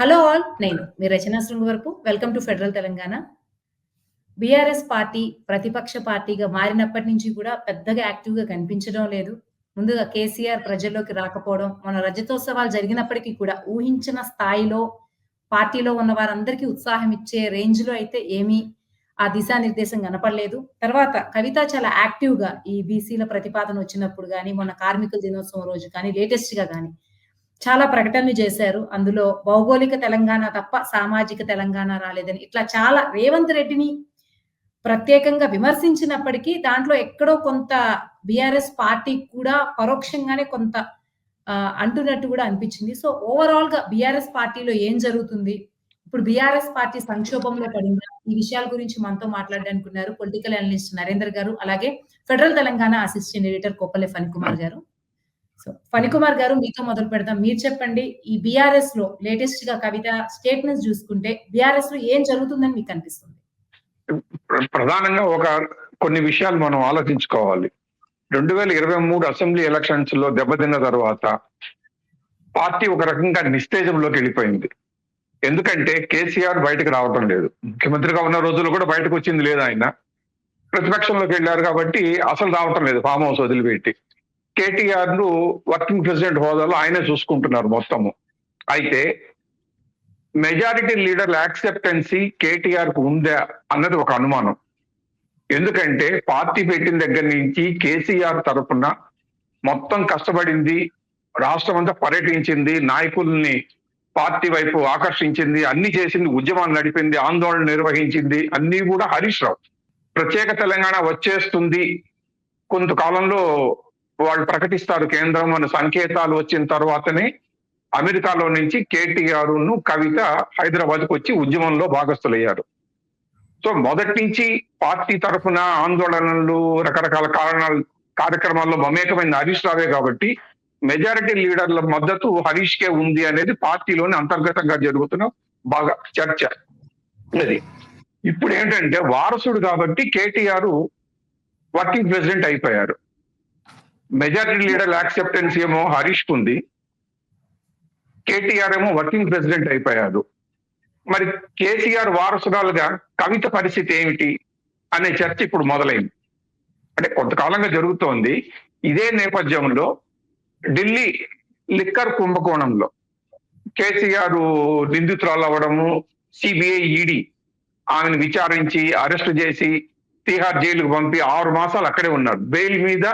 Hello all నేను మీ రచనా శృంగ్ వరకు. Welcome to federal Telangana. BRS party ప్రతిపక్ష పార్టీగా మారినప్పటి నుంచి కూడా పెద్దగా యాక్టివ్గా కనిపించడం లేదు. ముందుగా కేసీఆర్ ప్రజల్లోకి రాకపోవడం మన రజతోత్సవాలు జరిగినప్పటికీ కూడా ఊహించిన స్థాయిలో పార్టీలో ఉన్న వారందరికీ ఉత్సాహం ఇచ్చే రేంజ్లో అయితే ఏమీ ఆ దిశానిర్దేశం కనపడలేదు. తర్వాత కవిత చాలా యాక్టివ్గా ఈ బీసీల ప్రతిపాదన వచ్చినప్పుడు కానీ మొన్న కార్మికుల దినోత్సవం రోజు కానీ లేటెస్ట్గా కానీ చాలా ప్రకటనలు చేశారు. అందులో భౌగోళిక తెలంగాణ తప్ప సామాజిక తెలంగాణ రాలేదని. ఇట్లా చాలా రేవంత్ రెడ్డిని ప్రత్యేకంగా విమర్శించినప్పటికీ దాంట్లో ఎక్కడో కొంత బిఆర్ఎస్ పార్టీ కూడా పరోక్షంగానే కొంత అంటున్నట్టు కూడా అనిపించింది. సో ఓవరాల్గా బిఆర్ఎస్ పార్టీలో ఏం జరుగుతుంది? ఇప్పుడు బిఆర్ఎస్ పార్టీ సంక్షోభంలో పడిందా? ఈ విషయాల గురించి మనతో మాట్లాడడానికి ఉన్నారు పొలిటికల్ అనలిస్ట్ నరేందర్ గారు. అలాగే federal Telangana assistant editor Kopale Phanikumar garu. So Phanikumar గారు మీతో మొదలు పెడదాం. మీరు చెప్పండి ఈ బిఆర్ఎస్లో లేటెస్ట్గా కవిత స్టేట్మెంట్స్ చూసుకుంటే బిఆర్ఎస్లో ఏం జరుగుతుందని మీకు అనిపిస్తుంది? ప్రధానంగా ఒక కొన్ని విషయాలు మనం ఆలోచించుకోవాలి. రెండు వేల ఇరవై మూడు అసెంబ్లీ ఎలక్షన్స్లో దెబ్బతిన్న తర్వాత పార్టీ ఒక రకంగా నిస్తేజంలోకి వెళ్ళిపోయింది. ఎందుకంటే కేసీఆర్ బయటకు రావటం లేదు. ముఖ్యమంత్రిగా ఉన్న రోజుల్లో కూడా బయటకు వచ్చింది లేదు ఆయన. ప్రతిపక్షంలోకి వెళ్ళారు కాబట్టి అసలు రావటం లేదు ఫామ్ హౌస్ వదిలిపెట్టి. కేటీఆర్ను వర్కింగ్ ప్రెసిడెంట్ హోదాలో ఆయనే చూసుకుంటున్నారు మొత్తము. అయితే మెజారిటీ లీడర్ల యాక్సెప్టెన్సీ కేటీఆర్కు ఉందా అన్నది ఒక అనుమానం. ఎందుకంటే పార్టీ పెట్టిన దగ్గర నుంచి కేసీఆర్ తరఫున మొత్తం కష్టపడింది రాష్ట్రం అంతా పర్యటించింది నాయకుల్ని పార్టీ వైపు ఆకర్షించింది అన్ని చేసింది ఉద్యమాన్ని నడిపింది ఆందోళన నిర్వహించింది అన్ని కూడా హరీష్ రావు. ప్రత్యేక తెలంగాణ వచ్చేస్తుంది. కొంతకాలంలో వాళ్ళు ప్రకటిస్తారు కేంద్రం అనే సంకేతాలు వచ్చిన తర్వాతనే అమెరికాలో నుంచి కేటీఆర్ను కవిత హైదరాబాద్కు వచ్చి ఉద్యమంలో భాగస్థులయ్యారు. సో మొదటి నుంచి పార్టీ తరఫున ఆందోళనలు రకరకాల కారణాలు కార్యక్రమాల్లో మమేకమైన హరీష్ రావే కాబట్టి మెజారిటీ లీడర్ల మద్దతు హరీష్ కే ఉంది అనేది పార్టీలోని అంతర్గతంగా జరుగుతున్న బాగా చర్చ. ఇది ఇప్పుడు ఏంటంటే వారసుడు కాబట్టి కేటీఆర్ వర్కింగ్ ప్రెసిడెంట్ అయిపోయారు. మెజారిటీ లీడర్ యాక్సెప్టెన్స్ ఏమో హరీష్ ఉంది కేటీఆర్ ఏమో వర్కింగ్ ప్రెసిడెంట్ అయిపోయారు మరి కేసీఆర్ వారసురాలుగా కవిత పరిస్థితి ఏమిటి అనే చర్చ ఇప్పుడు మొదలైంది. అంటే కొంతకాలంగా జరుగుతోంది. ఇదే నేపథ్యంలో ఢిల్లీ లిక్కర్ కుంభకోణంలో కేసీఆర్ నిందితురాలు అవ్వడము సిబిఐ ఈడీ ఆమెను విచారించి అరెస్ట్ చేసి తీహార్ జైలుకు పంపి ఆరు మాసాలు అక్కడే ఉన్నారు. బెయిల్ మీద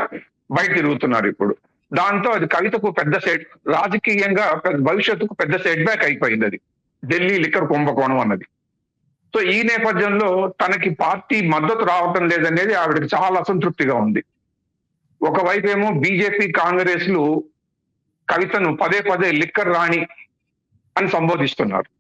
బయట తిరుగుతున్నారు ఇప్పుడు. దాంతో అది కవితకు పెద్ద సెట్ రాజకీయంగా పెద్ద- భవిష్యత్తుకు పెద్ద సెట్ బ్యాక్ అయిపోయింది అది. ఢిల్లీ లిక్కర్ కుంభకోణం అన్నది. సో ఈ నేపథ్యంలో తనకి పార్టీ మద్దతు రావటం లేదనేది ఆవిడకి చాలా అసంతృప్తిగా ఉంది. ఒకవైపు ఏమో బీజేపీ కాంగ్రెస్లు కవితను పదే పదే లిక్కర్ రాణి అని సంబోధిస్తున్నారు.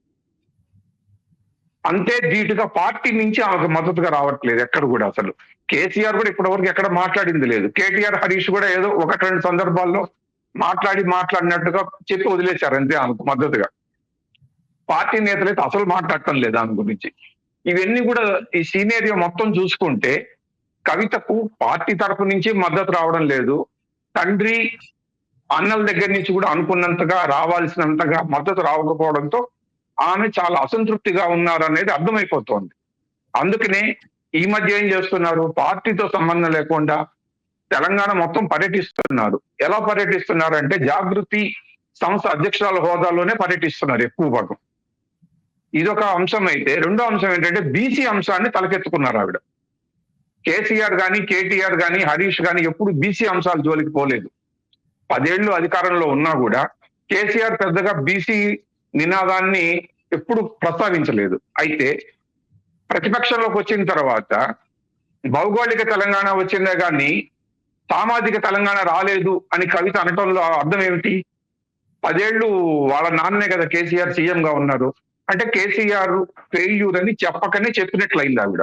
అంతే ధీటుగా పార్టీ నుంచి ఆమెకు మద్దతుగా రావట్లేదు ఎక్కడ కూడా అసలు. కేసీఆర్ కూడా ఇప్పటి వరకు ఎక్కడ మాట్లాడింది లేదు. కేటీఆర్ హరీష్ కూడా ఏదో ఒకటి రెండు సందర్భాల్లో మాట్లాడి మాట్లాడినట్టుగా చెప్పి వదిలేశారు అంతే ఆమెకు మద్దతుగా. పార్టీ నేతలు అయితే అసలు మాట్లాడటం లేదు ఆమె గురించి. ఇవన్నీ కూడా ఈ సీనేరియో మొత్తం చూసుకుంటే కవితకు పార్టీ తరపు నుంచి మద్దతు రావడం లేదు. తండ్రి అన్నల దగ్గర నుంచి కూడా అనుకున్నంతగా రావాల్సినంతగా మద్దతు రావకపోవడంతో ఆమె చాలా అసంతృప్తిగా ఉన్నారు అనేది అర్థమైపోతోంది. అందుకనే ఈ మధ్య ఏం చేస్తున్నారు? పార్టీతో సంబంధం లేకుండా తెలంగాణ మొత్తం పర్యటిస్తున్నారు. ఎలా పర్యటిస్తున్నారు అంటే జాగృతి సంస్థ అధ్యక్షురాల హోదాలోనే పర్యటిస్తున్నారు ఎక్కువ భాగం. ఇదొక అంశం అయితే రెండో అంశం ఏంటంటే బీసీ అంశాన్ని తలకెత్తుకున్నారు ఆవిడ. కేసీఆర్ గాని కేటీఆర్ గాని హరీష్ గాని ఎప్పుడు బీసీ అంశాలు జోలికి పోలేదు. పదేళ్ళు అధికారంలో ఉన్నా కూడా కేసీఆర్ పెద్దగా బీసీ నినాదాన్ని ఎప్పుడు ప్రస్తావించలేదు. అయితే ప్రతిపక్షంలోకి వచ్చిన తర్వాత భౌగోళిక తెలంగాణ వచ్చిందే కానీ సామాజిక తెలంగాణ రాలేదు అని కవిత అనటంలో అర్థం ఏమిటి? పదేళ్ళు వాళ్ళ నాన్నే కదా కేసీఆర్ సీఎం గా ఉన్నారు. అంటే కేసీఆర్ ఫెయిల్యూర్ అని చెప్పకనే చెప్పినట్లయింది ఆవిడ.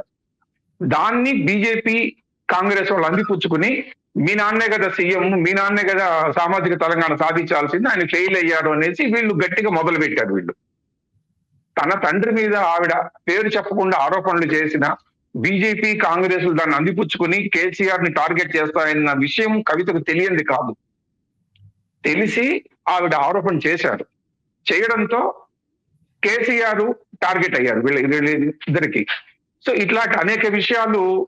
దాన్ని బీజేపీ కాంగ్రెస్ వాళ్ళు అందిపుచ్చుకుని మీ నాన్నే కదా సీఎం మీ నాన్నే కదా సామాజిక తెలంగాణ సాధించాల్సింది ఆయన ఫెయిల్ అయ్యారు అనేసి వీళ్ళు గట్టిగా మొదలు పెట్టారు వీళ్ళు. తన తండ్రి మీద ఆవిడ పేరు చెప్పకుండా ఆరోపణలు చేసిన బీజేపీ కాంగ్రెస్ దాన్ని అందిపుచ్చుకుని కేసీఆర్ని టార్గెట్ చేస్తాయన్న విషయం కవితకు తెలియంది కాదు. తెలిసి ఆవిడ ఆరోపణ చేశారు. చేయడంతో కేసీఆర్ టార్గెట్ అయ్యారు వీళ్ళ ఇద్దరికి. సో ఇట్లాంటి అనేక విషయాలు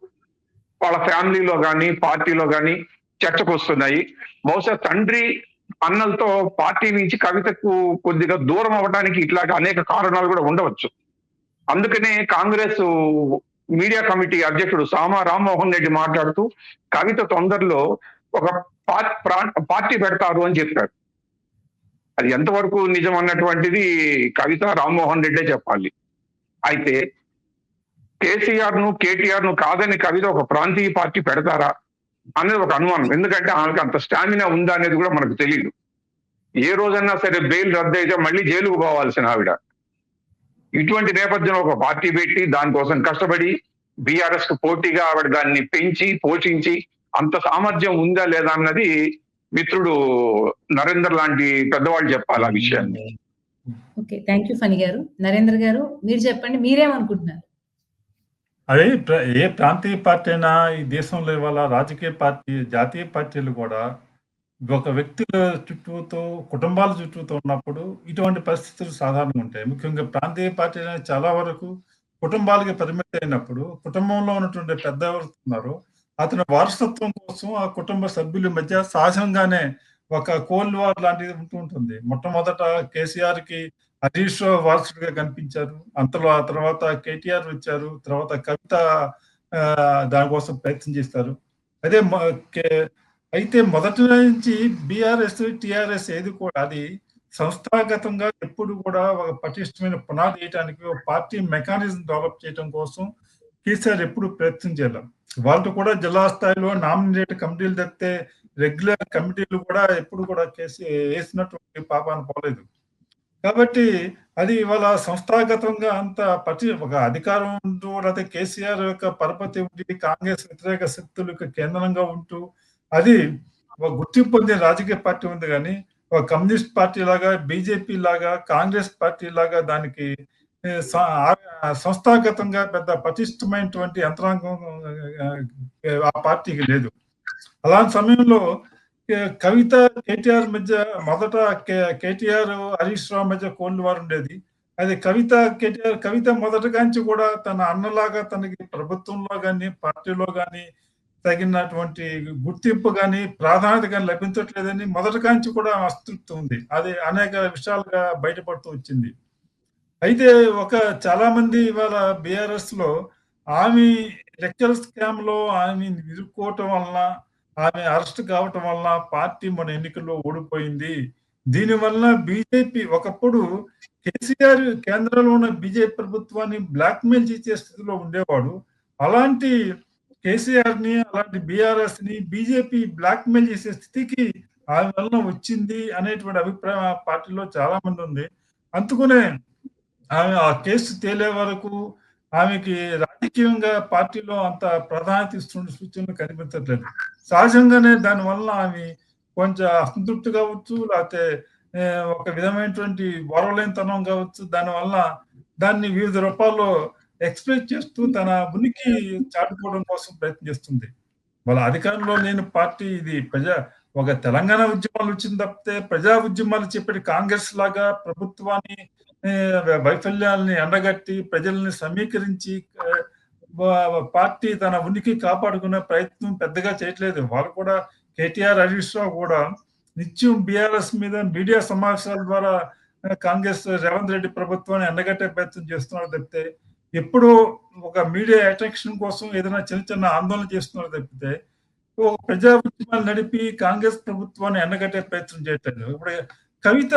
వాళ్ళ ఫ్యామిలీలో కానీ పార్టీలో కానీ చర్చకు వస్తున్నాయి బహుశా తండ్రి అన్నలతో పార్టీ నుంచి కవితకు కొద్దిగా దూరం అవ్వడానికి ఇట్లాంటి అనేక కారణాలు కూడా ఉండవచ్చు. అందుకనే కాంగ్రెస్ మీడియా కమిటీ అధ్యక్షుడు సామా రామ్మోహన్ రెడ్డి మాట్లాడుతూ కవిత తొందరలో ఒక ప్రా- పార్టీ పెడతారు అని చెప్పారు. అది ఎంతవరకు నిజం అన్నటువంటిది కవిత రామ్మోహన్ రెడ్డే చెప్పాలి. అయితే కేసీఆర్ను కేటీఆర్ను కాదని కవిత ఒక ప్రాంతీయ పార్టీ పెడతారా? అనేది ఒక అనుమానం. ఎందుకంటే ఆమెకి అంత స్టామినా ఉందా అనేది కూడా మనకు తెలియదు ఏ రోజన్నా సరే బెయిల్ రద్దు అయితే మళ్ళీ జైలుకు పోవాల్సిన ఆవిడ. ఇటువంటి నేపథ్యంలో ఒక పార్టీ పెట్టి దానికోసం కష్టపడి బీఆర్ఎస్కు పోటీగా ఆవిడ దాన్ని పెంచి పోషించి అంత సామర్థ్యం ఉందా లేదా అన్నది మిత్రుడు నరేందర్ లాంటి పెద్దవాళ్ళు చెప్పాలి ఆ విషయాన్ని. ఓకే థ్యాంక్ యూ ఫణి గారు. నరేంద్ర గారు మీరు చెప్పండి మీరేమనుకుంటున్నారు? అదే ప్ర- ఏ ప్రాంతీయ పార్టీ అయినా ఈ దేశంలో ఇవాళ రాజకీయ పార్టీ జాతీయ పార్టీలు కూడా ఒక వ్యక్తుల చుట్టూతో కుటుంబాల చుట్టూతో ఉన్నప్పుడు ఇటువంటి పరిస్థితులు సాధారణంగా ఉంటాయి. ముఖ్యంగా ప్రాంతీయ పార్టీ అనేది చాలా వరకు కుటుంబాలకి పరిమితి అయినప్పుడు కుటుంబంలో ఉన్నటువంటి పెద్ద ఎవరు ఉన్నారో. అతని వారసత్వం కోసం ఆ కుటుంబ సభ్యుల మధ్య సహజంగానే ఒక కోల్డ్ వార్ లాంటిది ఉంటూ ఉంటుంది. మొట్టమొదట కేసీఆర్కి హరీష్ వారసుడిగా కనిపించారు. అంతలో ఆ తర్వాత కేటీఆర్ వచ్చారు. తర్వాత కవిత దానికోసం ప్రయత్నం చేస్తారు. అదే కే- అయితే మొదటి నుంచి బీఆర్ఎస్ టిఆర్ఎస్ ఏది కూడా అది సంస్థాగతంగా ఎప్పుడు కూడా ఒక పటిష్టమైన పునాది వేయడానికి ఒక పార్టీ మెకానిజం డెవలప్ చేయడం కోసం కేసీఆర్ ఎప్పుడు ప్రయత్నం చేయాలి వాళ్ళు కూడా జిల్లా స్థాయిలో నామినేట్ కమిటీలు తెస్తే రెగ్యులర్ కమిటీలు కూడా ఎప్పుడు కూడా కేసీ వేసినటువంటి పాపాన పోలేదు. కాబట్టి అది ఇవాళ సంస్థాగతంగా అంత పటి ఒక అధికారం ఉంటూ లేకపోతే కేసీఆర్ యొక్క పరపతి ఉండి కాంగ్రెస్ వ్యతిరేక శక్తులకు కేంద్రంగా ఉంటూ అది ఒక గుర్తింపు పొందిన రాజకీయ పార్టీ ఉంది కానీ ఒక కమ్యూనిస్ట్ పార్టీ లాగా బీజేపీ లాగా కాంగ్రెస్ పార్టీ లాగా దానికి సంస్థాగతంగా పెద్ద పటిష్టమైనటువంటి యంత్రాంగం ఆ, పార్టీకి లేదు అలాంటి సమయంలో కవిత కేటీఆర్ మధ్య మొదట కే- కేటీఆర్ హరీష్ రావు మధ్య కోల్డ్ వార్ ఉండేది. అది కవిత కేటీఆర్ కవిత మొదటి నుంచి కూడా తన అన్నలాగా తనకి ప్రభుత్వంలో కానీ పార్టీలో కానీ తగినటువంటి గుర్తింపు కానీ ప్రాధాన్యత కానీ లభించట్లేదని మొదటి నుంచి కూడా అస్తృప్తి ఉంది. అది అనేక విషయాలుగా బయటపడుతూ వచ్చింది. అయితే ఒక చాలా మంది ఇవాళ బీఆర్ఎస్లో ఆమె లెక్కల స్కామ్లో ఆమె ఇరుక్కోవటం వలన ఆమె అరెస్ట్ కావటం వల్ల పార్టీ మన ఎన్నికల్లో ఓడిపోయింది. దీని వలన బీజేపీ ఒకప్పుడు కేసీఆర్ కేంద్రంలో ఉన్న బీజేపీ ప్రభుత్వాన్ని బ్లాక్మెయిల్ చేసే స్థితిలో ఉండేవాడు. అలాంటి కేసీఆర్ని అలాంటి బీఆర్ఎస్ని బీజేపీ బ్లాక్మెయిల్ చేసే స్థితికి ఆమె వలన వచ్చింది అనేటువంటి అభిప్రాయం ఆ పార్టీలో చాలా మంది ఉంది. అందుకునే ఆమె ఆ కేసు తేలే వరకు ఆమెకి రాజకీయంగా పార్టీలో అంత ప్రాధాన్యత ఇస్తున్న సూచనలు కనిపించట్లేదు. సహజంగానే దానివల్ల ఆమె కొంచెం అసంతృప్తి కావచ్చు లేకపోతే ఒక విధమైనటువంటి వరవలేనితనం కావచ్చు. దానివల్ల దాన్ని వివిధ రూపాల్లో ఎక్స్ప్రెస్ చేస్తూ తన ఉనికి చాటుకోవడం కోసం ప్రయత్నిస్తుంది వాళ్ళ అధికారంలో లేని పార్టీ ఇది ప్రజా ఒక తెలంగాణ ఉద్యమాలు వచ్చింది తప్పితే ప్రజా ఉద్యమాలు చెప్పేది కాంగ్రెస్ లాగా ప్రభుత్వాన్ని వైఫల్యాల్ని వైఫల్యాలని ఎండగట్టి ప్రజల్ని సమీకరించి పార్టీ తన ఉనికి కాపాడుకునే ప్రయత్నం పెద్దగా చేయట్లేదు. వాళ్ళు కూడా కేటీఆర్ హరీష్ రావు కూడా నిత్యం బీఆర్ఎస్ మీద మీడియా సమావేశాల ద్వారా కాంగ్రెస్ రేవంత్ రెడ్డి ప్రభుత్వాన్ని ఎండగట్టే ప్రయత్నం చేస్తున్నారు తప్పితే ఎప్పుడు ఒక మీడియా అట్రాక్షన్ కోసం ఏదైనా చిన్న చిన్న ఆందోళన చేస్తున్నారు తప్పితే ఒక ప్రజా ఉద్యమాలు నడిపి కాంగ్రెస్ ప్రభుత్వాన్ని ఎండగట్టే ప్రయత్నం చేయట్లేదు. ఇప్పుడు కవిత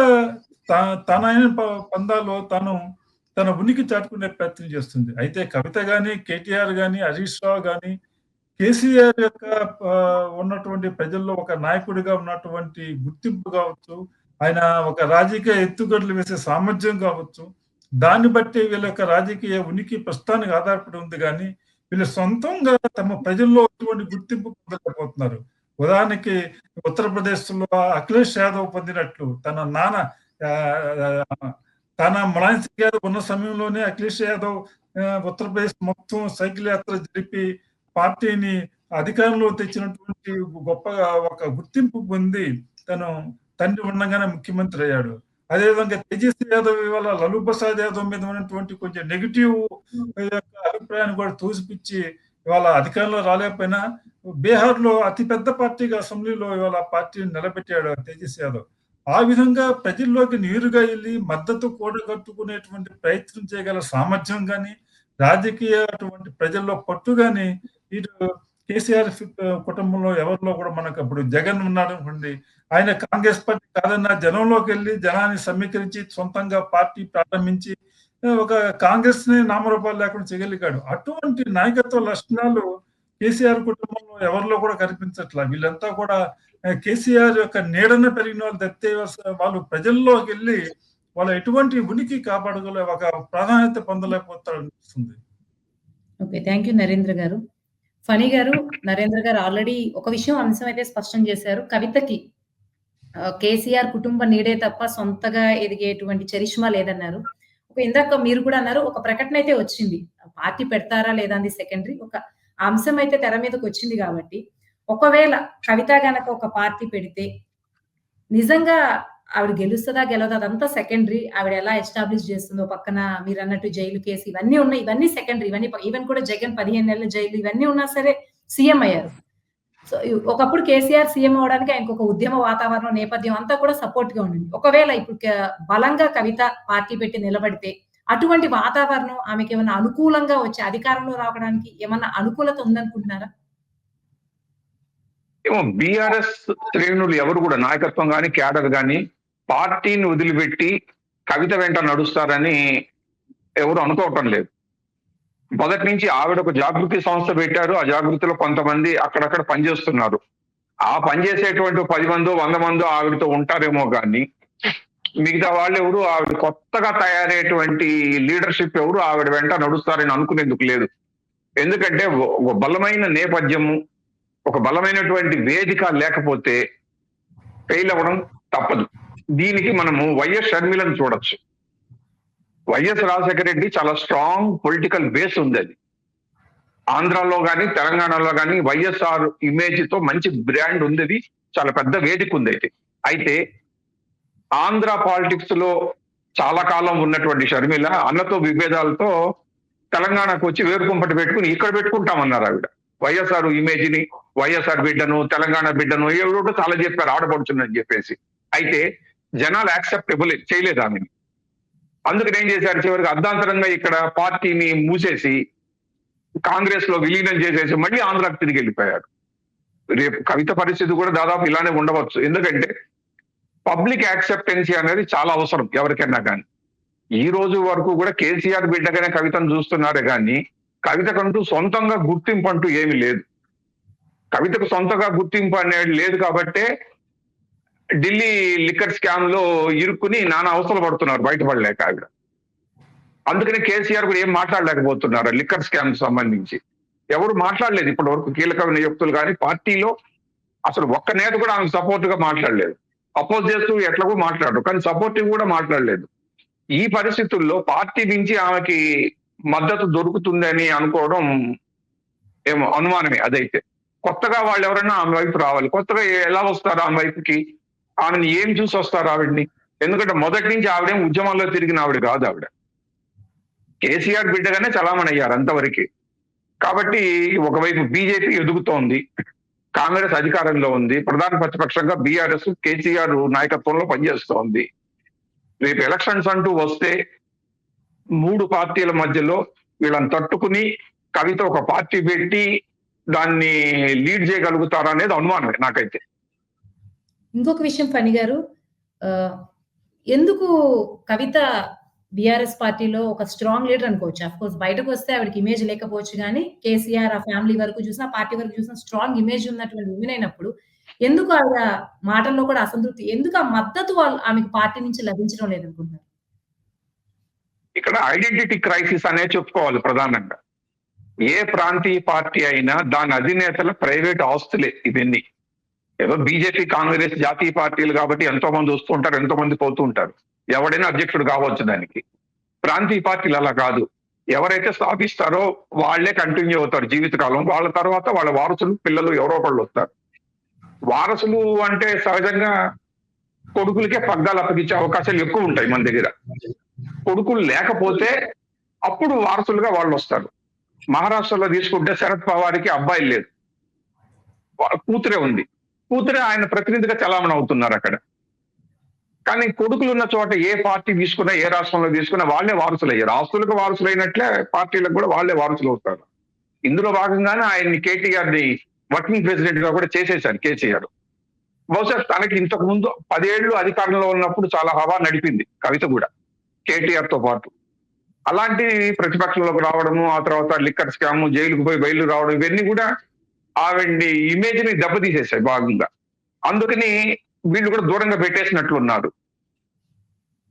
తన ప- పందాలో తను తన ఉనికి చాటుకునే ప్రయత్నం చేస్తుంది. అయితే కవిత గాని కేటీఆర్ గాని హరీష్ రావు గాని కేసీఆర్ యొక్క ఉన్నటువంటి ప్రజల్లో ఒక నాయకుడిగా ఉన్నటువంటి గుర్తింపు కావచ్చు ఆయన ఒక రాజకీయ ఎత్తుగడలు వేసే సామర్థ్యం కావచ్చు దాన్ని బట్టి వీళ్ళ యొక్క రాజకీయ ఉనికి ప్రస్తుతానికి ఆధారపడి ఉంది కానీ వీళ్ళు సొంతంగా తమ ప్రజల్లో ఎటువంటి గుర్తింపు పొందలేకపోతున్నారు. ఉదాహరణకి ఉత్తరప్రదేశ్లో అఖిలేష్ యాదవ్ పొందినట్లు తన నాన్న తన ములాయం సింగ్ యాదవ్ ఉన్న సమయంలోనే అఖిలేష్ యాదవ్ ఉత్తరప్రదేశ్ మొత్తం సైకిల్ యాత్ర జరిపి పార్టీని అధికారంలో తెచ్చినటువంటి గొప్ప ఒక గుర్తింపు పొంది తను తండ్రి ఉండగానే ముఖ్యమంత్రి అయ్యాడు. అదేవిధంగా తేజస్వి యాదవ్ ఇవాళ లలూ ప్రసాద్ యాదవ్ మీద ఉన్నటువంటి కొంచెం నెగిటివ్ అభిప్రాయాన్ని కూడా తోసిపిచ్చి ఇవాళ అధికారంలో రాలేకపోయినా బీహార్లో అతిపెద్ద అతి పెద్ద పార్టీగా అసెంబ్లీలో ఇవాళ పార్టీని నిలబెట్టాడు తేజస్వి యాదవ్. ఆ విధంగా ప్రజల్లోకి నీరుగా వెళ్ళి మద్దతు కూడగట్టుకునేటువంటి ప్రయత్నం చేయగల సామర్థ్యం కానీ రాజకీయ అటువంటి ప్రజల్లో పట్టు కానీ ఇటు కేసీఆర్ కుటుంబంలో ఎవరిలో కూడా మనకు అప్పుడు జగన్ ఉన్నాడు అనుకోండి ఆయన కాంగ్రెస్ పార్టీ కాదన్నా జనంలోకి వెళ్ళి జనాన్ని సమీకరించి సొంతంగా పార్టీ ప్రారంభించి ఒక కాంగ్రెస్ని నామరూపాలు లేకుండా చేయగలిగాడు. అటువంటి నాయకత్వ లక్షణాలు కేసీఆర్ కుటుంబంలో ఎవరిలో కూడా కనిపించట్లా? వీళ్ళంతా కూడా కేసీఆర్ యొక్క నీడన పెరిగిన వాళ్ళు తప్పితే వాళ్ళు ప్రజల్లోకి వెళ్ళి వాళ్ళ ఎటువంటి ఉనికి కాపాడగల ఒక ప్రాధాన్యత పొందలేకపోతారు అనిపిస్తుంది. ఓకే థ్యాంక్ యూ నరేంద్ర గారు. ఫణి గారు నరేంద్ర గారు ఆల్రెడీ ఒక విషయం అంశం అయితే స్పష్టం చేశారు. కవితకి కేసీఆర్ కుటుంబ నీడే తప్ప సొంతగా ఎదిగేటువంటి చరిష్మా లేదన్నారు. ఒక ఇందాక మీరు కూడా అన్నారు ఒక ప్రకటన అయితే వచ్చింది. పార్టీ పెడతారా లేదా అది సెకండరీ ఒక అంశం అయితే తెర మీదకి వచ్చింది కాబట్టి ఒకవేళ కవిత గనక ఒక పార్టీ పెడితే నిజంగా ఆవిడ గెలుస్తుందా గెలవదా అదంతా సెకండరీ ఆవిడ ఎలా ఎస్టాబ్లిష్ చేస్తుందో పక్కన మీరు అన్నట్టు జైలు కేసు ఇవన్నీ ఉన్నాయి. ఇవన్నీ సెకండరీ ఇవన్నీ ఈవెన్ కూడా జగన్ పదిహేను నెలల జైలు ఇవన్నీ ఉన్నా సరే సీఎం అయ్యారు. సో ఒకప్పుడు కేసీఆర్ సీఎం అవడానికి ఆయనకు ఒక ఉద్యమ వాతావరణం నేపథ్యం అంతా కూడా సపోర్ట్గా ఉండింది. ఒకవేళ ఇప్పుడు బలంగా కవిత పార్టీ పెట్టి నిలబడితే అటువంటి వాతావరణం ఆమెకి ఏమైనా అనుకూలంగా వచ్చే అధికారంలో రావడానికి ఏమన్నా అనుకూలత ఉందనుకుంటున్నారా? బీఆర్ఎస్ శ్రేణులు ఎవరు కూడా నాయకత్వం కానీ క్యాడర్ కానీ పార్టీని వదిలిపెట్టి కవిత వెంట నడుస్తారని ఎవరు అనుకోవటం లేదు. మొదటి నుంచి ఆవిడ ఒక జాగృతి సంస్థ పెట్టారు. ఆ జాగృతిలో కొంతమంది అక్కడక్కడ పనిచేస్తున్నారు. ఆ పనిచేసేటువంటి పది మందో వంద మందో ఆవిడతో ఉంటారేమో కానీ మిగతా వాళ్ళు ఎవరు ఆవిడ కొత్తగా తయారైనటువంటి లీడర్షిప్ ఎవరు ఆవిడ వెంట నడుస్తారని అనుకునేందుకు లేదు. ఎందుకంటే ఒక- ఒక బలమైన నేపథ్యము ఒక బలమైనటువంటి వేదిక లేకపోతే ఫెయిల్ అవ్వడం తప్పదు. దీనికి మనము వైఎస్ షర్మిలను చూడొచ్చు. వైఎస్ రాజశేఖర రెడ్డి చాలా స్ట్రాంగ్ పొలిటికల్ బేస్ ఉంది అది ఆంధ్రాలో కానీ తెలంగాణలో కానీ వైఎస్ఆర్ ఇమేజ్తో మంచి బ్రాండ్ ఉంది అది చాలా పెద్ద వేదిక ఉంది అయితే అయితే ఆంధ్ర పాలిటిక్స్లో చాలా కాలం ఉన్నటువంటి షర్మిల అన్నతో విభేదాలతో తెలంగాణకు వచ్చి వేరుకుంపటి పెట్టుకుని ఇక్కడ పెట్టుకుంటామన్నారు ఆవిడ. వైఎస్ఆర్ ఇమేజ్ని వైఎస్ఆర్ బిడ్డను తెలంగాణ బిడ్డను ఎవరో చాలా చెప్పారు ఆడపడుతుందని చెప్పేసి. అయితే జనాలు యాక్సెప్టబుల్ చేయలేదు ఆమెని. అందుకని ఏం చేశారు? చివరికి అర్ధాంతరంగా ఇక్కడ పార్టీని మూసేసి కాంగ్రెస్లో విలీనం చేసేసి మళ్ళీ ఆంధ్రాకి తిరిగి వెళ్ళిపోయారు. రేపు కవిత పరిస్థితి కూడా దాదాపు ఇలానే ఉండవచ్చు. ఎందుకంటే పబ్లిక్ యాక్సెప్టెన్సీ అనేది చాలా అవసరం ఎవరికైనా కానీ ఈ రోజు వరకు కూడా కేసీఆర్ బిడ్డగానే కవితను చూస్తున్నారే కానీ కవితకంటూ సొంతంగా గుర్తింపు అంటూ ఏమీ లేదు. కవితకు సొంతంగా గుర్తింపు అనేది లేదు కాబట్టే ఢిల్లీ లిక్కర్ స్కామ్లో ఇరుక్కుని నానా అవసరం పడుతున్నారు బయటపడలేక ఆవిడ. అందుకనే కేసీఆర్ కూడా ఏం మాట్లాడలేకపోతున్నారు లిక్కర్ స్కామ్ సంబంధించి? ఎవరు మాట్లాడలేదు ఇప్పటి వరకు కీలకమైన నియుక్తులు కానీ పార్టీలో అసలు ఒక్క నేత కూడా ఆమెకు సపోర్ట్గా మాట్లాడలేదు. అపోజ్ చేస్తూ ఎట్లాగో మాట్లాడరు కానీ సపోర్టివ్ కూడా మాట్లాడలేదు. ఈ పరిస్థితుల్లో పార్టీ నుంచి ఆమెకి మద్దతు దొరుకుతుందని అనుకోవడం ఏమో అనుమానమే అదైతే. కొత్తగా వాళ్ళు ఎవరైనా ఆమె వైపు రావాలి. కొత్తగా ఎలా వస్తారు ఆమె వైపుకి? ఆమెను ఏం చూసి వస్తారు ఆవిడ్ని? ఎందుకంటే మొదటి నుంచి ఆవిడేం ఉద్యమంలో తిరిగిన ఆవిడ కాదు ఆవిడ. కేసీఆర్ బిడ్డగానే చలామణి అయ్యారు అంతవరకు. కాబట్టి ఒకవైపు బీజేపీ ఎదుగుతోంది. కాంగ్రెస్ అధికారంలో ఉంది. ప్రధాన ప్రతిపక్షంగా బీఆర్ఎస్ కేసీఆర్ నాయకత్వంలో పనిచేస్తోంది. రేపు ఎలక్షన్స్ అంటూ వస్తే మూడు పార్టీల మధ్యలో వీళ్ళని తట్టుకుని కవిత ఒక పార్టీ పెట్టి దాన్ని లీడ్ చేయగలుగుతారా అనేది అనుమానమే నాకైతే. ఇంకొక విషయం ఫణి గారు ఎందుకు కవిత బీఆర్ఎస్ పార్టీలో ఒక స్ట్రాంగ్ లీడర్ అనుకోవచ్చు. అఫ్ కోర్స్ బయటకు వస్తే ఆవిడకి ఇమేజ్ లేకపోవచ్చు కానీ కేసీఆర్ ఆ ఫ్యామిలీ వరకు చూసినా పార్టీ వరకు చూసినా స్ట్రాంగ్ ఇమేజ్ ఉన్నటువంటి ఉమెన్ అయినప్పుడు ఎందుకు ఆవిడ మాటల్లో కూడా అసంతృప్తి ఎందుకు ఆ మద్దతు వాళ్ళు ఆమెకు పార్టీ నుంచి లభించడం లేదనుకుంటున్నారు? ఇక్కడ ఐడెంటిటీ క్రైసిస్ అనే చెప్పుకోవాలి ప్రధానంగా. ఏ ప్రాంతీయ పార్టీ అయినా దాని అధినేతల ప్రైవేట్ ఆస్తులే ఇవన్నీ. ఏదో బీజేపీ కాంగ్రెస్ జాతీయ పార్టీలు కాబట్టి ఎంతో మంది వస్తుంటారు ఎంతో మంది పోతూ ఉంటారు. ఎవడైనా అధ్యక్షుడు కావచ్చు దానికి. ప్రాంతీయ పార్టీలు అలా కాదు. ఎవరైతే స్థాపిస్తారో వాళ్ళే కంటిన్యూ అవుతారు జీవితకాలం. వాళ్ళ తర్వాత వాళ్ళ వారసులు పిల్లలు ఎవరో ఒకళ్ళు వస్తారు. వారసులు అంటే సహజంగా కొడుకులకే పగ్గాలు అప్పగించే అవకాశాలు ఎక్కువ ఉంటాయి మన దగ్గర. కొడుకులు లేకపోతే అప్పుడు వారసులుగా వాళ్ళు వస్తారు. మహారాష్ట్రలో తీసుకుంటే శరద్ పవార్కి అబ్బాయి లేదు. కూతురే ఉంది. కూతురే ఆయన ప్రతినిధిగా చలామణి అవుతున్నారు అక్కడ. కానీ కొడుకులు ఉన్న చోట ఏ పార్టీ తీసుకున్నా ఏ రాష్ట్రంలో తీసుకున్నా వాళ్ళే వారసులు అయ్యారు ఆస్తులకు వారసులు అయినట్లే పార్టీలకు కూడా వాళ్ళే వారసులు అవుతారు ఇందులో భాగంగానే ఆయన్ని కేటీఆర్ని వర్కింగ్ ప్రెసిడెంట్గా కూడా చేసేశారు కేసీఆర్. బహుశా తనకి ఇంతకు ముందు పదేళ్ళు అధికారంలో ఉన్నప్పుడు చాలా హవా నడిపింది కవిత కూడా కేటీఆర్తో పాటు. అలాంటి ప్రతిపక్షంలోకి రావడము ఆ తర్వాత లిక్కర్ స్కామ్ జైలుకు పోయి బయలు రావడం ఇవన్నీ కూడా ఆవిడ్ని ఇమేజ్ని దెబ్బతీసేసాయి భాగంగా. అందుకని వీళ్ళు కూడా దూరంగా పెట్టేసినట్లున్నారు.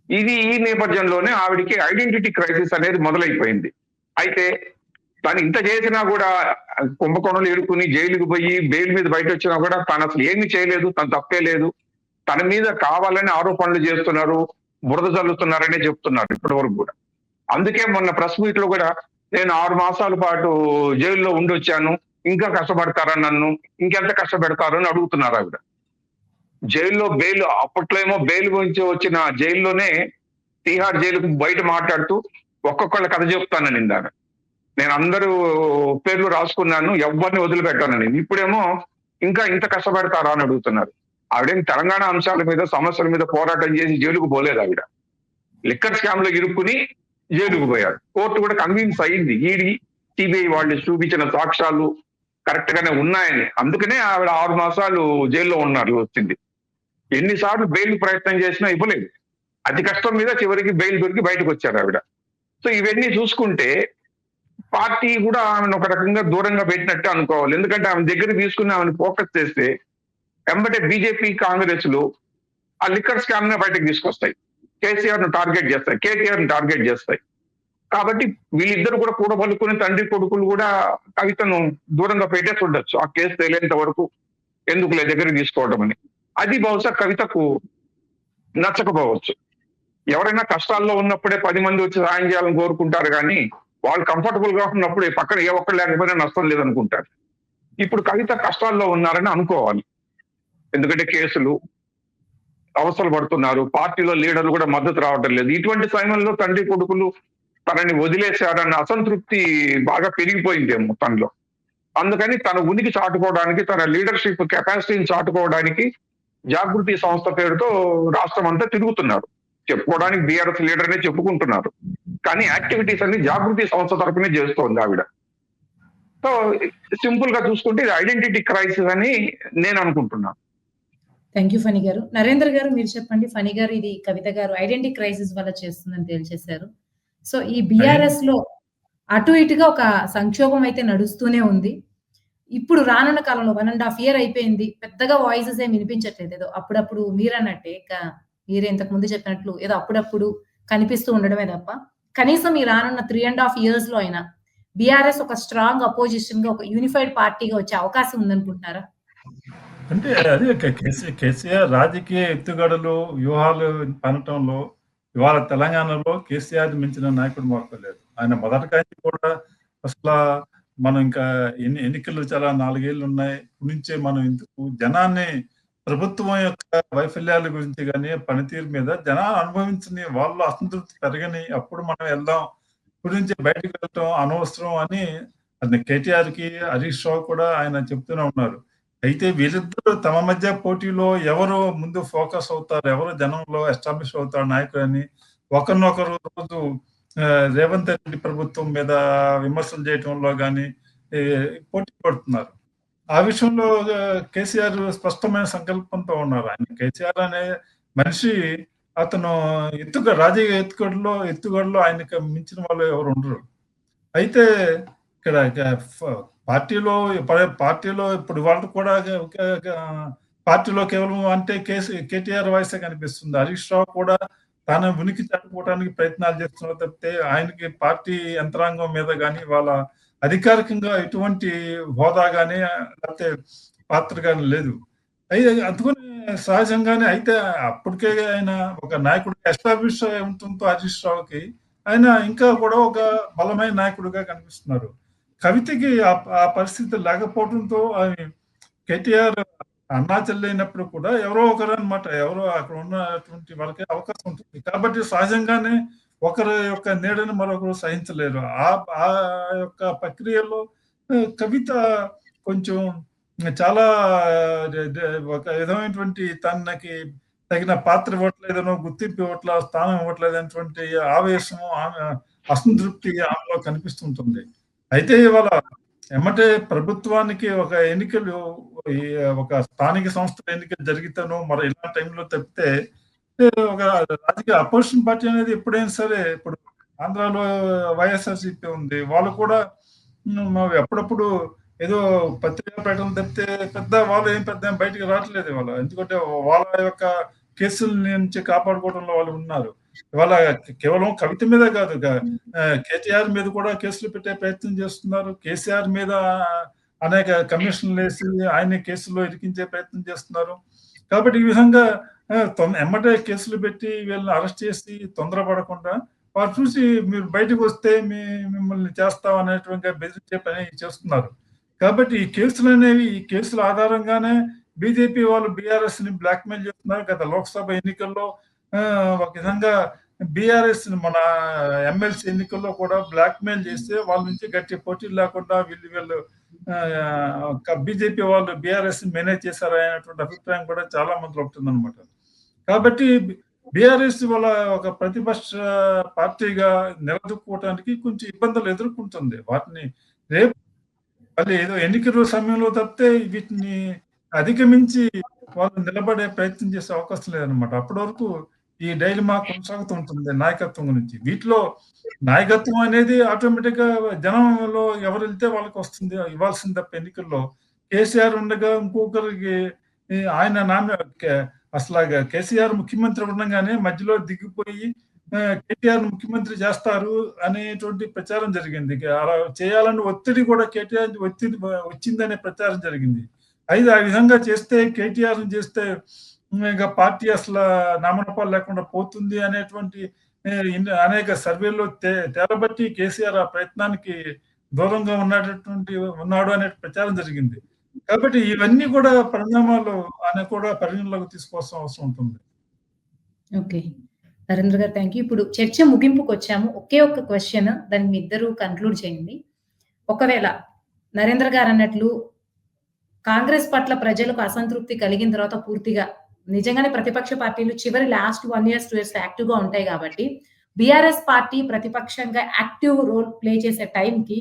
ఇది ఈ నేపథ్యంలోనే ఆవిడికి ఐడెంటిటీ క్రైసిస్ అనేది మొదలైపోయింది. అయితే తను ఇంత చేసినా కూడా కుంభకోణంలో ఏడుకుని జైలుకు పోయి బెయిల్ మీద బయట వచ్చినా కూడా తను అసలు ఏమి చేయలేదు తను తప్పే లేదు. తన మీద కావాలని ఆరోపణలు చేస్తున్నారు బురద చల్లుతున్నారనే చెప్తున్నారు ఇప్పటి వరకు కూడా. అందుకే మొన్న ప్రెస్ మీట్లో కూడా నేను ఆరు మాసాల పాటు జైల్లో ఉండొచ్చాను ఇంకా కష్టపడతారా నన్ను? ఇంకెంత కష్టపెడతారు అని అడుగుతున్నారు ఆవిడ. జైల్లో బెయిల్ అప్పట్లో ఏమో బెయిల్ గురించి వచ్చిన జైల్లోనే తీహార్ జైలుకు బయట మాట్లాడుతూ ఒక్కొక్కళ్ళ కథ చెప్తానని దాని నేను అందరూ పేర్లు రాసుకున్నాను ఎవరిని వదిలిపెట్టానని ఇప్పుడేమో ఇంకా ఇంత కష్టపడతారా అని అడుగుతున్నారు. ఆవిడేం తెలంగాణ అంశాల మీద సమస్యల మీద పోరాటం చేసి జైలుకు పోలేదు ఆవిడ. లిక్కర్ స్కామ్లో ఇరుక్కుని జైలుకు పోయాడు కోర్టు కూడా కన్విన్స్ అయింది. ఈడీ సిబిఐ వాళ్ళు చూపించిన సాక్ష్యాలు కరెక్ట్ గానే ఉన్నాయని. అందుకనే ఆవిడ ఆరు మాసాలు జైల్లో ఉన్నారు వచ్చింది. ఎన్నిసార్లు బెయిల్ ప్రయత్నం చేసినా ఇవ్వలేదు. అతి కష్టం మీద చివరికి బెయిల్ దొరికి బయటకు వచ్చారు ఆవిడ. సో ఇవన్నీ చూసుకుంటే పార్టీ కూడా ఆమెను ఒక రకంగా దూరంగా పెట్టినట్టు అనుకోవాలి. ఎందుకంటే ఆమె దగ్గర తీసుకుని ఆమెను ఫోకస్ చేస్తే వెంబటే బీజేపీ కాంగ్రెస్లు ఆ లిక్కర్ స్కామ్ని బయటకు తీసుకొస్తాయి. కేసీఆర్ను టార్గెట్ చేస్తాయి. కేటీఆర్ను టార్గెట్ చేస్తాయి. కాబట్టి వీళ్ళిద్దరు కూడా కూడబలుకుని తండ్రి కొడుకులు కూడా కవితను దూరంగా పెట్టేసి ఉండొచ్చు ఆ కేసు తేలేంత వరకు ఎందుకు లే దగ్గర తీసుకోవడం అని. అది బహుశా కవితకు నచ్చకపోవచ్చు. ఎవరైనా కష్టాల్లో ఉన్నప్పుడే పది మంది వచ్చి సాయం చేయాలని కోరుకుంటారు కానీ వాళ్ళు కంఫర్టబుల్గా ఉన్నప్పుడు పక్కన ఏ ఒక్కరు లేకపోయినా నష్టం లేదనుకుంటారు. ఇప్పుడు కవిత కష్టాల్లో ఉన్నారని అనుకోవాలి. ఎందుకంటే కేసులు అవసరం పడుతున్నారు పార్టీలో లీడర్లు కూడా మద్దతు రావడం లేదు. ఇటువంటి సమయంలో తండ్రి కొడుకులు తనని వదిలేశారన్న అసంతృప్తి బాగా పెరిగిపోయిందేమో తనలో. అందుకని తన ఉనికి చాటుకోవడానికి తన లీడర్షిప్ కెపాసిటీని చాటుకోవడానికి జాగృతి సంస్థ పేరుతో రాష్ట్రం అంతా తిరుగుతున్నారు. చెప్పుకోవడానికి బీఆర్ఎస్ లీడర్నే చెప్పుకుంటున్నారు. కానీ యాక్టివిటీస్ అన్ని జాగృతి సంస్థ తరపునే చేస్తోంది ఆవిడ. సో సింపుల్గా చూసుకుంటే ఇది ఐడెంటిటీ క్రైసిస్ అని నేను అనుకుంటున్నాను థ్యాంక్ యూ ఫణి గారు. నరేంద్ర గారు మీరు చెప్పండి. ఫణి గారు ఇది కవిత గారు ఐడెంటిటీ క్రైసిస్ వల్ల చేస్తుందని తేల్చేశారు. సో ఈ బిఆర్ఎస్లో అటు ఇటుగా ఒక సంక్షోభం అయితే నడుస్తూనే ఉంది. ఇప్పుడు రానున్న కాలంలో వన్ అండ్ హాఫ్ ఇయర్ అయిపోయింది. పెద్దగా వాయిసెస్ ఏమి వినిపించట్లేదు. ఏదో అప్పుడప్పుడు మీరన్నట్టే మీరే ఇంతకు ముందు చెప్పినట్లు ఏదో అప్పుడప్పుడు కనిపిస్తూ ఉండడమే తప్ప కనీసం ఈ రానున్న త్రీ అండ్ హాఫ్ ఇయర్స్లో అయినా బీఆర్ఎస్ ఒక స్ట్రాంగ్ అపోజిషన్గా ఒక యూనిఫైడ్ పార్టీగా వచ్చే అవకాశం ఉందనుకుంటున్నారా? అంటే అదే కేసీఆర్ రాజకీయ ఎత్తుగడలు వ్యూహాలు పనటంలో ఇవాళ తెలంగాణలో కేసీఆర్ మించిన నాయకుడు మాకు లేదు. ఆయన మొదటి కూడా అసలు మనం ఇంకా ఎన్ని ఎన్నికలు చాలా నాలుగేళ్ళు ఉన్నాయి. నుంచే మనం ఇందుకు జనాన్ని ప్రభుత్వం యొక్క వైఫల్యాల గురించి కానీ పనితీరు మీద జనాలు అనుభవించని వాళ్ళు అసంతృప్తి పెరగని అప్పుడు మనం వెళ్దాం. ఇప్పుడు నుంచి బయటకు వెళ్ళటం అనవసరం అని అది కేటీఆర్కి హరీష్ రావు కూడా ఆయన చెప్తూనే ఉన్నారు. అయితే వీళ్ళిద్దరూ తమ మధ్య పోటీలో ఎవరు ముందు ఫోకస్ అవుతారు? ఎవరు జనంలో ఎస్టాబ్లిష్ అవుతారు నాయకులు అని ఒకరినొకరు రోజు రేవంత్ రెడ్డి ప్రభుత్వం మీద విమర్శలు చేయటంలో కానీ పోటీ పడుతున్నారు. ఆ విషయంలో కేసీఆర్ స్పష్టమైన సంకల్పంతో ఉన్నారు ఆయన. కేసీఆర్ అనే మనిషి అతను ఎత్తుగ రాజకీయ ఎత్తుగడలో ఎత్తుగడలో ఆయనకు మించిన వాళ్ళు ఎవరు ఉండరు. అయితే ఇక్కడ పార్టీలో పార్టీలో ఇప్పుడు వాళ్ళు కూడా పార్టీలో కేవలం అంటే కేసీ కేటీఆర్ వాయిసే కనిపిస్తుంది. హరీష్ రావు కూడా తన ఉనికి చాటుకోవడానికి ప్రయత్నాలు చేస్తున్నారు తప్పితే ఆయనకి పార్టీ యంత్రాంగం మీద కానీ వాళ్ళ అధికారికంగా ఎటువంటి హోదా కానీ లేకపోతే పాత్ర కానీ లేదు. అయితే అందుకని సహజంగానే అయితే అప్పటికే ఆయన ఒక నాయకుడు ఎస్టాబ్లిష్ ఉంటుందో హరీష్ రావుకి ఆయన ఇంకా కూడా ఒక బలమైన నాయకుడిగా కనిపిస్తున్నారు. కవితకి ఆ పరిస్థితి లేకపోవడంతో ఆమె కేటీఆర్ అన్నా చెల్లైనప్పుడు కూడా ఎవరో ఒకరు అనమాట ఎవరో అక్కడ ఉన్నటువంటి వాళ్ళకి అవకాశం ఉంటుంది. కాబట్టి సహజంగానే ఒకరి యొక్క నీడని మరొకరు సహించలేరు. ఆ ఆ యొక్క ప్రక్రియలో కవిత కొంచెం చాలా ఒక విధమైనటువంటి తనకి తగిన పాత్ర ఇవ్వట్లేదనో గుర్తింపు ఇవ్వట్ల స్థానం ఇవ్వట్లేదనేటువంటి ఆవేశము ఆమె అసంతృప్తి ఆమెలో కనిపిస్తుంటుంది. అయితే ఇవాళ ఎమ్మటే ప్రభుత్వానికి ఒక ఎన్నికలు ఒక స్థానిక సంస్థల ఎన్నికలు జరిగితేనో మరి ఇలాంటి టైంలో తప్పితే ఒక రాజకీయ అపోజిషన్ పార్టీ అనేది ఎప్పుడైనా సరే ఇప్పుడు ఆంధ్రాలో వైఎస్ఆర్సీపీ ఉంది. వాళ్ళు కూడా ఎప్పుడప్పుడు అప్పుడప్పుడు ఏదో పత్రికా ప్రకటన తప్పితే పెద్ద వాళ్ళు ఏం పెద్ద ఏం బయటికి రావట్లేదు ఇవాళ. ఎందుకంటే వాళ్ళ యొక్క కేసుల నుంచి కాపాడుకోవడంలో వాళ్ళు ఉన్నారు. ఇవాళ కేవలం కవిత మీద కాదు కేటీఆర్ మీద కూడా కేసులు పెట్టే ప్రయత్నం చేస్తున్నారు. కేసీఆర్ మీద అనేక కమిషన్లు వేసి ఆయన కేసుల్లో ఇరికించే ప్రయత్నం చేస్తున్నారు. కాబట్టి ఈ విధంగా ఎమ్మటే కేసులు పెట్టి వీళ్ళని అరెస్ట్ చేసి తొందరపడకుండా వారు చూసి మీరు బయటకు వస్తే మీ మిమ్మల్ని చేస్తాం అనేటువంటి బెదిరించే పని చేస్తున్నారు. కాబట్టి ఈ కేసులు అనేవి ఈ కేసుల ఆధారంగానే బీజేపీ వాళ్ళు బీఆర్ఎస్ని బ్లాక్మెయిల్ చేస్తున్నారు గత లోక్సభ ఎన్నికల్లో ఒక విధంగా బీఆర్ఎస్ మన ఎమ్మెల్సీ ఎన్నికల్లో కూడా బ్లాక్ మెయిల్ చేస్తే వాళ్ళ నుంచి గట్టి పోటీ లేకుండా వీళ్ళు వీళ్ళు బీజేపీ వాళ్ళు బీఆర్ఎస్ మేనేజ్ చేశారు అనేటువంటి అభిప్రాయం కూడా చాలా మంది ఉంటుంది అనమాట కాబట్టి బీఆర్ఎస్ వాళ్ళ ఒక ప్రతిపక్ష పార్టీగా నిలదొక్కుకోవటానికి కొంచెం ఇబ్బందులు ఎదుర్కొంటుంది. వాటిని రేపు మళ్ళీ ఏదో ఎన్నికల సమయంలో తప్పితే వీటిని అధిగమించి వాళ్ళు నిలబడే ప్రయత్నం చేసే అవకాశం లేదనమాట అప్పటి వరకు ఈ డైలమా కొనసాగుతూ ఉంటుంది నాయకత్వం గురించి. వీటిలో నాయకత్వం అనేది ఆటోమేటిక్గా జనంలో ఎవరు వెళ్తే వాళ్ళకి వస్తుంది ఇవ్వాల్సింది తప్ప ఎన్నికల్లో కేసీఆర్ ఉండగా ఇంకొకరికి ఆయన నామ అసలాగా అసలు కేసీఆర్ ముఖ్యమంత్రి ఉండగానే మధ్యలో దిగిపోయి కేటీఆర్ ముఖ్యమంత్రి చేస్తారు అనేటువంటి ప్రచారం జరిగింది. అలా చేయాలని ఒత్తిడి కూడా కేటీఆర్ ఒత్తిడి వచ్చిందనే ప్రచారం జరిగింది. అయితే ఆ విధంగా చేస్తే కేటీఆర్ చేస్తే ఇంకా పార్టీ అసలు నామనపాలు లేకుండా పోతుంది అనేటువంటి అనేక సర్వేల్లో తే తేలబట్టి కేసీఆర్ ఆ ప్రయత్నానికి దూరంగా ఉన్నటువంటి ఉన్నాడు అనే ప్రచారం జరిగింది. కాబట్టి ఇవన్నీ కూడా పరిణామాలు అనే కూడా పరిగణలోకి తీసుకోవాల్సిన అవసరం ఉంటుంది. ఓకే. నరేంద్ర గారు థ్యాంక్ యూ ఇప్పుడు చర్చ ముగింపుకు వచ్చాము. ఒకే ఒక్క క్వశ్చన్ దాన్ని మీ ఇద్దరు కన్క్లూడ్ చేయండి. ఒకవేళ నరేంద్ర గారు అన్నట్లు కాంగ్రెస్ పట్ల ప్రజలకు అసంతృప్తి కలిగిన తర్వాత పూర్తిగా నిజంగానే ప్రతిపక్ష పార్టీలు చివరి last one years two years యాక్టివ్గా ఉంటాయి కాబట్టి బీఆర్ఎస్ పార్టీ ప్రతిపక్షంగా యాక్టివ్ రోల్ ప్లే చేసే టైంకి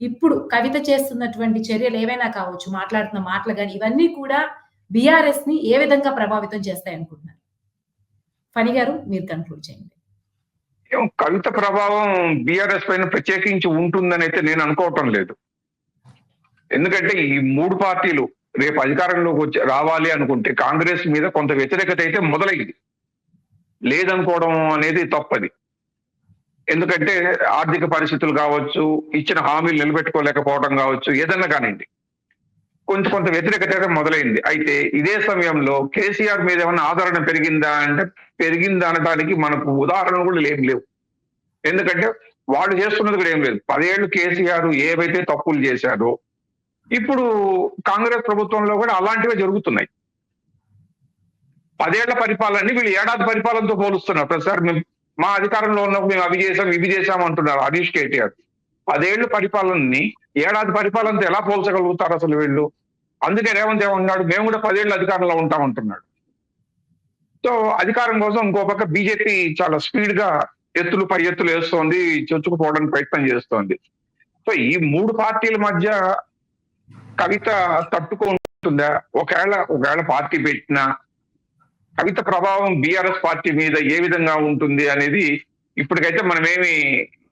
ఇప్పుడు కవిత చేస్తున్నటువంటి చర్యలు ఏవైనా కావచ్చు మాట్లాడుతున్న మాటలు కానీ ఇవన్నీ కూడా బీఆర్ఎస్ని ఏ విధంగా ప్రభావితం చేస్తాయి అనుకుంటున్నారు? ఫణి గారు మీరు కన్క్లూడ్ చేయండి. కవిత ప్రభావం బీఆర్ఎస్ పైన ప్రత్యేకించి ఉంటుందని అయితే నేను అనుకోవటం లేదు. ఎందుకంటే ఈ మూడు పార్టీలు రేపు అధికారంలోకి వచ్చి రావాలి అనుకుంటే కాంగ్రెస్ మీద కొంత వ్యతిరేకత అయితే మొదలైంది. లేదనుకోవడం అనేది తప్పది. ఎందుకంటే ఆర్థిక పరిస్థితులు కావచ్చు ఇచ్చిన హామీలు నిలబెట్టుకోలేకపోవడం కావచ్చు ఏదన్నా కానివ్వండి. కొంచెం కొంత వ్యతిరేకత అయితే మొదలైంది. అయితే ఇదే సమయంలో కేసీఆర్ మీద ఏమైనా ఆదరణ పెరిగిందా అంటే పెరిగిందా అనడానికి మనకు ఉదాహరణలు కూడా ఏం లేవు. ఎందుకంటే వాళ్ళు చేస్తున్నది కూడా ఏం లేదు. పదేళ్ళు కేసీఆర్ ఏవైతే తప్పులు చేశారో ఇప్పుడు కాంగ్రెస్ ప్రభుత్వంలో కూడా అలాంటివే జరుగుతున్నాయి. పదేళ్ళ పరిపాలనని వీళ్ళు ఏడాది పరిపాలనతో పోలుస్తున్నారు. ప్రతిసారి మేము మా అధికారంలో ఉన్నప్పుడు మేము అవి చేసాం ఇవి చేసాం అంటున్నారు హరీష్ కేటీఆర్ పదేళ్ళ పరిపాలనని ఏడాది పరిపాలనతో ఎలా పోల్చగలుగుతారు అసలు వీళ్ళు? అందుకే రేవంత్ ఏమన్నాడు మేము కూడా పదేళ్ళు అధికారంలో ఉంటామంటున్నాడు సో అధికారం కోసం ఇంకో పక్క బీజేపీ చాలా స్పీడ్గా ఎత్తులు పై ఎత్తులు వేస్తోంది చొచ్చుకుపోవడానికి ప్రయత్నం చేస్తోంది. సో ఈ మూడు పార్టీల మధ్య కవిత తట్టుకుంటుందా? ఒకవేళ ఒకవేళ పార్టీ పెట్టినా కవిత ప్రభావం బీఆర్ఎస్ పార్టీ మీద ఏ విధంగా ఉంటుంది అనేది ఇప్పటికైతే మనమేమి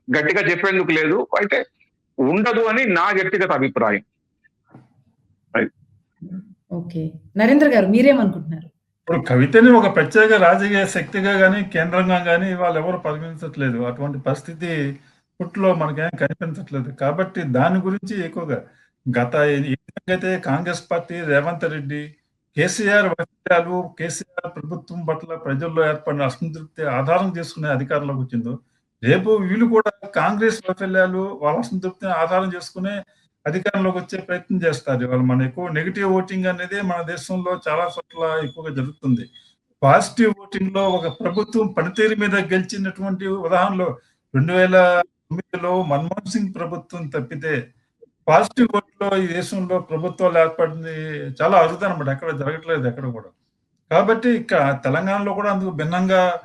గట్టిగా చెప్పేందుకు లేదు. అయితే ఉండదు అని నా వ్యక్తిగత అభిప్రాయం. ఓకే. నరేంద్ర గారు మీరేమనుకుంటున్నారు? ఇప్పుడు కవితని ఒక ప్రత్యేక రాజకీయ శక్తిగా కానీ కేంద్రంగా కానీ వాళ్ళు ఎవరు పరిగణించట్లేదు. అటువంటి పరిస్థితి పుట్టులో మనకేం కనిపించట్లేదు. కాబట్టి దాని గురించి ఎక్కువగా గత ఏదైతే Congress party Revanth Reddy KCR వైఫల్యాలు కేసీఆర్ ప్రభుత్వం పట్ల ప్రజల్లో ఏర్పడిన అసంతృప్తి ఆధారం చేసుకునే అధికారంలోకి వచ్చిందో రేపు వీళ్ళు కూడా కాంగ్రెస్ వైఫల్యాలు వాళ్ళ అసంతృప్తిని ఆధారం చేసుకునే అధికారంలోకి వచ్చే ప్రయత్నం చేస్తారు. ఇవాళ మన ఎక్కువ నెగిటివ్ ఓటింగ్ అనేది మన దేశంలో చాలా చోట్ల ఎక్కువగా జరుగుతుంది. పాజిటివ్ ఓటింగ్లో ఒక ప్రభుత్వం పనితీరు మీద గెలిచినటువంటి ఉదాహరణలో రెండు వేల తొమ్మిదిలో మన్మోహన్ సింగ్ ప్రభుత్వం తప్పితే పాజిటివ్ ఓట్లో ఈ దేశంలో ప్రభుత్వాలు ఏర్పడింది చాలా అరుదు అనమాట ఎక్కడ జరగట్లేదు ఎక్కడ కూడా. కాబట్టి ఇక తెలంగాణలో కూడా అందుకు భిన్నంగా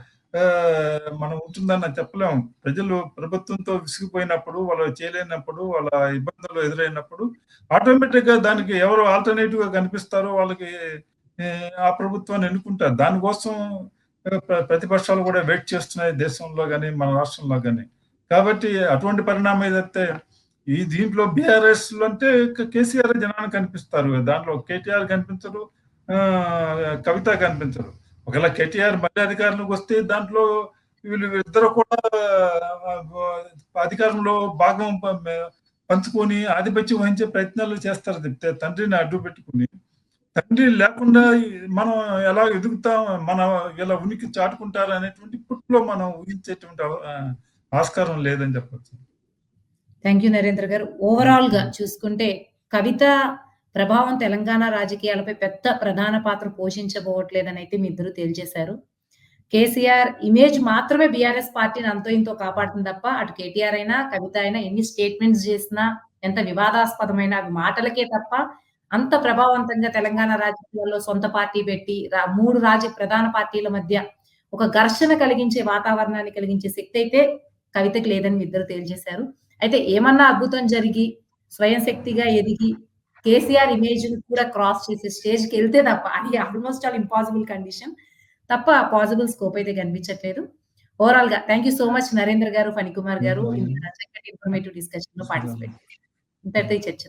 మనం ఉంటుందని చెప్పలేము. ప్రజలు ప్రభుత్వంతో విసిగిపోయినప్పుడు వాళ్ళు చేయలేనప్పుడు వాళ్ళ ఇబ్బందులు ఎదురైనప్పుడు ఆటోమేటిక్గా దానికి ఎవరు ఆల్టర్నేటివ్గా కనిపిస్తారో వాళ్ళకి ఆ ప్రభుత్వాన్ని ఎన్నుకుంటారు. దానికోసం ప్ర- ప్రతిపక్షాలు కూడా వెయిట్ చేస్తున్నాయి దేశంలో కానీ మన రాష్ట్రంలో కానీ కాబట్టి అటువంటి పరిణామం ఏదైతే ఈ దీంట్లో బీఆర్ఎస్ అంటే కేసీఆర్ జనానికి కనిపిస్తారు దాంట్లో కేటీఆర్ కనిపించరు ఆ, కవిత కనిపించరు. ఒకవేళ కేటీఆర్ మళ్ళీ అధికారంలోకి వస్తే దాంట్లో వీళ్ళు ఇద్దరు కూడా అధికారంలో భాగం పంచుకొని ఆధిపత్యం వహించే ప్రయత్నాలు చేస్తారు చెప్తే తండ్రిని అడ్డు పెట్టుకుని తండ్రి లేకుండా మనం ఎలా ఎదుగుతాం మన ఇలా ఉనికి చాటుకుంటారు అనేటువంటి ఇప్పట్లో మనం ఊహించేటువంటి ఆస్కారం లేదని చెప్పచ్చు. థ్యాంక్ యూ నరేంద్ర గారు. ఓవరాల్గా చూసుకుంటే కవిత ప్రభావం తెలంగాణ రాజకీయాలపై పెద్ద ప్రధాన పాత్ర పోషించబోవట్లేదని అయితే మీ ఇద్దరు తేల్చేశారు. కేసీఆర్ ఇమేజ్ మాత్రమే బీఆర్ఎస్ పార్టీని అంతో ఇంతో కాపాడుతుంది తప్ప అటు కేటీఆర్ అయినా కవిత అయినా ఎన్ని స్టేట్మెంట్స్ చేసినా ఎంత వివాదాస్పదమైన అవి మాటలకే తప్ప అంత ప్రభావవంతంగా తెలంగాణ రాజకీయాల్లో సొంత పార్టీ పెట్టి మూడు రాజ ప్రధాన పార్టీల మధ్య ఒక ఘర్షణ కలిగించే వాతావరణాన్ని కలిగించే శక్తి అయితే కవితకు లేదని మీ ఇద్దరు తేల్చేశారు. అయితే ఏమన్నా అద్భుతం జరిగి స్వయం శక్తిగా ఎదిగి కేసీఆర్ ఇమేజ్ కూడా క్రాస్ చేసే స్టేజ్కి వెళ్తే తప్ప అది ఆల్మోస్ట్ ఆల్ ఇంపాసిబుల్ కండిషన్ తప్ప పాసిబుల్ స్కోప్ అయితే కనిపించట్లేదు. ఓవరాల్గా thank you so much Narendra garu Phanikumar garu చక్కటి ఇన్ఫర్మేటివ్ డిస్కషన్లో పార్టిసిపేట్ ఇంతటితో చర్చ